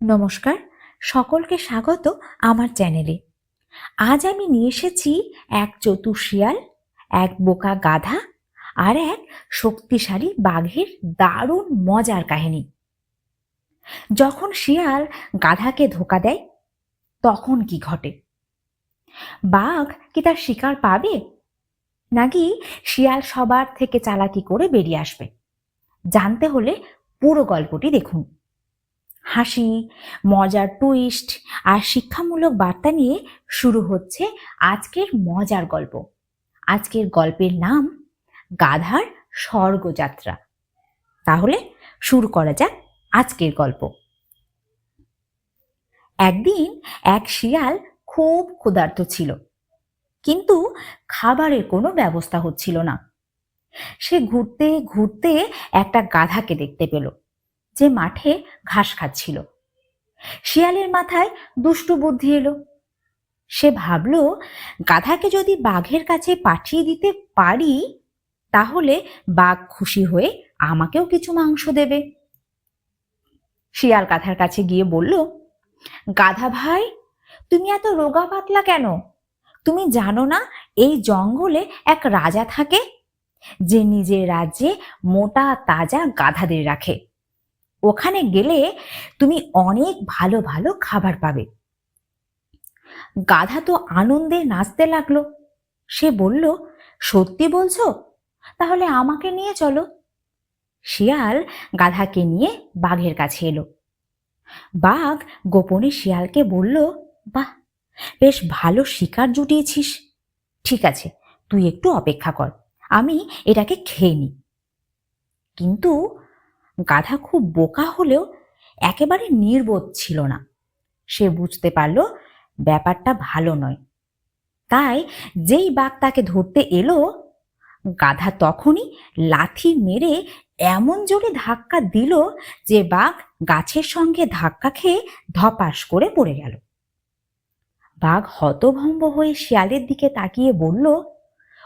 নমস্কার, সকলকে স্বাগত আমার চ্যানেলে। আজ আমি নিয়ে এসেছি এক চতুর শিয়াল এক বোকা গাধা আর এক শক্তিশালী বাঘের দারুণ মজার কাহিনী। যখন শিয়াল গাধাকে ধোকা দেয়, তখন কি ঘটে? বাঘ কি তার শিকার পাবে? নাকি শিয়াল সবার থেকে চালাকি করে বেরিয়ে আসবে? জানতে হলে পুরো গল্পটি দেখুন। হাসি, মজার টুইস্ট আর শিক্ষামূলক বার্তা নিয়ে শুরু হচ্ছে আজকের মজার গল্প। আজকের গল্পের নাম গাধার স্বর্গযাত্রা। তাহলে শুরু করা যাক আজকের গল্প। একদিন এক শিয়াল খুব ক্ষুধার্ত ছিল, কিন্তু খাবারের কোনো ব্যবস্থা হচ্ছিল না। সে ঘুরতে ঘুরতে একটা গাধাকে দেখতে পেল। যে মাঠে ঘাস খাচ্ছিল। শিয়ালের মাথায় দুষ্টু বুদ্ধি এলো। সে ভাবল, গাধাকে যদি বাঘের কাছে পাঠিয়ে দিতে পারি, তাহলে বাঘ খুশি হয়ে আমাকেও কিছু মাংস দেবে। শিয়াল গাধার কাছে গিয়ে বলল, গাধা ভাই, তুমি এত রোগা পাতলা কেন? তুমি জানো না এই জঙ্গলে এক রাজা থাকে, যে নিজের রাজ্যে মোটা, তাজা গাধাদের রাখে। ওখানে গেলে তুমি অনেক ভালো ভালো খাবার পাবে। গাধা তো আনন্দে নাচতে লাগল। সে বলল, সত্যি বলছো? তাহলে আমাকে নিয়ে চলো। শিয়াল গাধাকে নিয়ে বাঘের কাছে এলো। বাঘ গোপনে শিয়ালকে বলল, বাহ, বেশ ভালো শিকার জুটিয়েছিস। ঠিক আছে, তুই একটু অপেক্ষা কর, আমি এটাকে খেয়ে নিই। কিন্তু গাধা খুব বোকা হলেও একেবারে নির্বোধ ছিল না। সে বুঝতে পারল ব্যাপারটা ভালো নয়। তাই যেই বাঘ তাকে ধরতে এলো, গাধা তখনই লাথি মেরে এমন জোরে ধাক্কা দিল যে বাঘ গাছের সঙ্গে ধাক্কা খেয়ে ধপাস করে পড়ে গেল। বাঘ হতভম্ব হয়ে শিয়ালের দিকে তাকিয়ে বলল,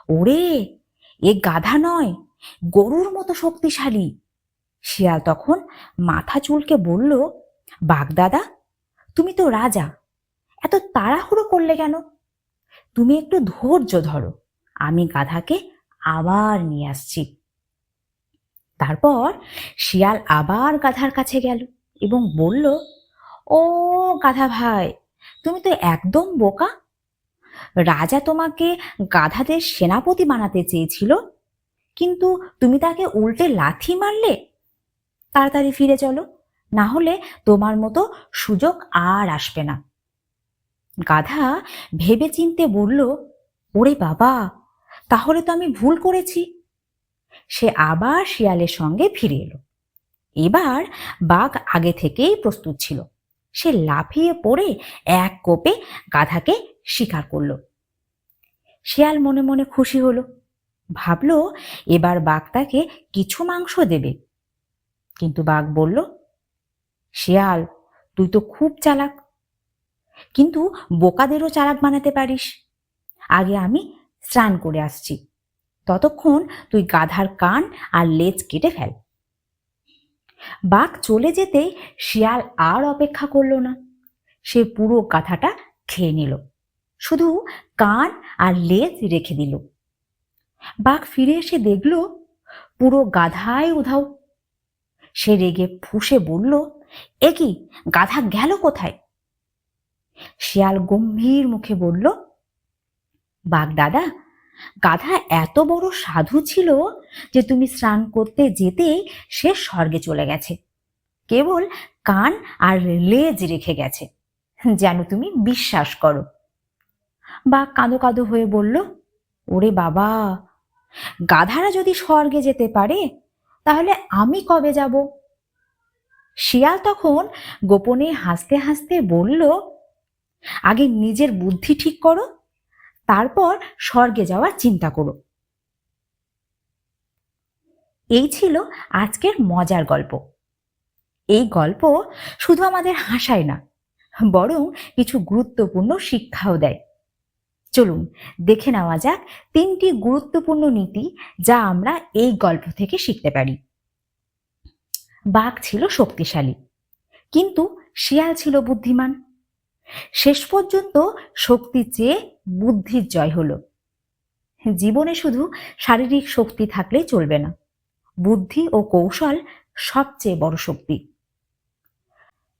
ওরে, এ গাধা নয়, গরুর মতো শক্তিশালী। শিয়াল তখন মাথা চুলকে বলল বাগদাদা তুমি তো রাজা, এত তাড়াহুড়ো করলে কেন? তুমি একটু ধৈর্য ধরো, আমি গাধাকে আবার নিয়ে আসছি। তারপর শিয়াল আবার গাধার কাছে গেল এবং বলল, ও গাধা ভাই, তুমি তো একদম বোকা। রাজা তোমাকে গাধাদের সেনাপতি বানাতে চেয়েছিল, কিন্তু তুমি তাকে উল্টে লাথি মারলে? তাড়াতাড়ি ফিরে চলো। না হলে তোমার মতো সুযোগ আর আসবে না। গাধা ভেবে চিনতে বলল, ওরে বাবা, তাহলে তো আমি ভুল করেছি। সে আবার শিয়ালের সঙ্গে ফিরে এলো। এবার বাঘ আগে থেকেই প্রস্তুত ছিল। সে লাফিয়ে পড়ে এক কোপে গাধাকে শিকার করল। শিয়াল মনে মনে খুশি হলো। ভাবলো, এবার বাঘ তাকে কিছু মাংস দেবে। কিন্তু বাঘ বলল, শিয়াল, তুই তো খুব চালাক। কিন্তু বোকাদেরও চালাক বানাতে পারিস। আগে আমি স্নান করে আসছি। ততক্ষণ তুই গাধার কান আর লেজ কেটে ফেল বাঘ চলে যেতেই শিয়াল আর অপেক্ষা করল না। সে পুরো গাধাটা খেয়ে নিল। শুধু কান আর লেজ রেখে দিল। বাঘ ফিরে এসে দেখল, পুরো গাধায় উধাও সে রেগে ফুসে বলল, এ কি, গাধা গেল কোথায়? শিয়াল গম্ভীর মুখে বলল, বাঘ দাদা, গাধা এত বড় সাধু ছিল যে তুমি স্নান করতে যেতে সে স্বর্গে চলে গেছে। কেবল কান আর লেজ রেখে গেছে। যেন তুমি বিশ্বাস করো। বাঘ কাঁদো কাঁদো হয়ে বলল, ওরে বাবা, গাধারা যদি স্বর্গে যেতে পারে তাহলে আমি কবে যাব? শিয়াল তখন গোপনে হাসতে হাসতে বলল, আগে নিজের বুদ্ধি ঠিক করো, তারপর স্বর্গে যাওয়ার চিন্তা করো। এই ছিল আজকের মজার গল্প। এই গল্প শুধু আমাদের হাসায় না, বরং কিছু গুরুত্বপূর্ণ শিক্ষাও দেয়। চলুন দেখে নেওয়া যাক তিনটি গুরুত্বপূর্ণ নীতি যা আমরা এই গল্প থেকে শিখতে পারি। বাঘ ছিল শক্তিশালী, কিন্তু শিয়াল ছিল বুদ্ধিমান। শেষ পর্যন্ত শক্তি চেয়ে বুদ্ধির জয় হলো। জীবনে শুধু শারীরিক শক্তি থাকলেই চলবে না, বুদ্ধি ও কৌশল সবচেয়ে বড় শক্তি।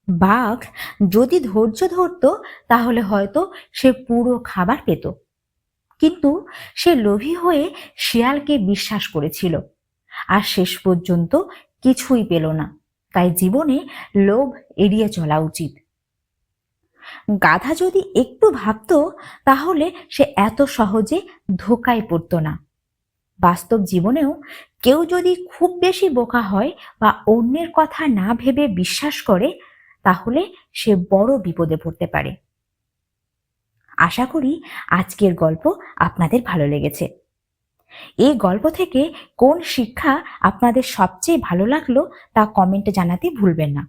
বাঘ যদি ধৈর্য ধরত, তাহলে হয়তো সে পুরো খাবার পেত। কিন্তু সে লোভী হয়ে শিয়ালকে বিশ্বাস করেছিল আর শেষ পর্যন্ত কিছুই পেল না। তাই জীবনে লোভ এড়িয়ে চলা উচিত। গাধা যদি একটু ভাবতো, তাহলে সে এত সহজে ধোকায় পড়তো না। বাস্তব জীবনেও কেউ যদি খুব বেশি বোকা হয় বা অন্যের কথা না ভেবে বিশ্বাস করে তাহলে সে বড় বিপদে পড়তে পারে। আশা করি আজকের গল্প আপনাদের ভালো লেগেছে। এই গল্প থেকে কোন শিক্ষা আপনাদের সবচেয়ে ভালো লাগল তা কমেন্টে জানাতে ভুলবেন না।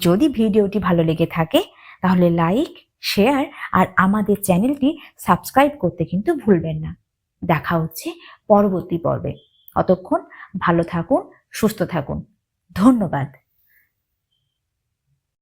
যদি ভিডিওটি ভালো লেগে থাকে, তাহলে লাইক, শেয়ার আর আমাদের চ্যানেলটি সাবস্ক্রাইব করতে কিন্তু ভুলবেন না। দেখা হচ্ছে পরবর্তী পর্বে। অতক্ষণ ভালো থাকুন, সুস্থ থাকুন। ধন্যবাদ।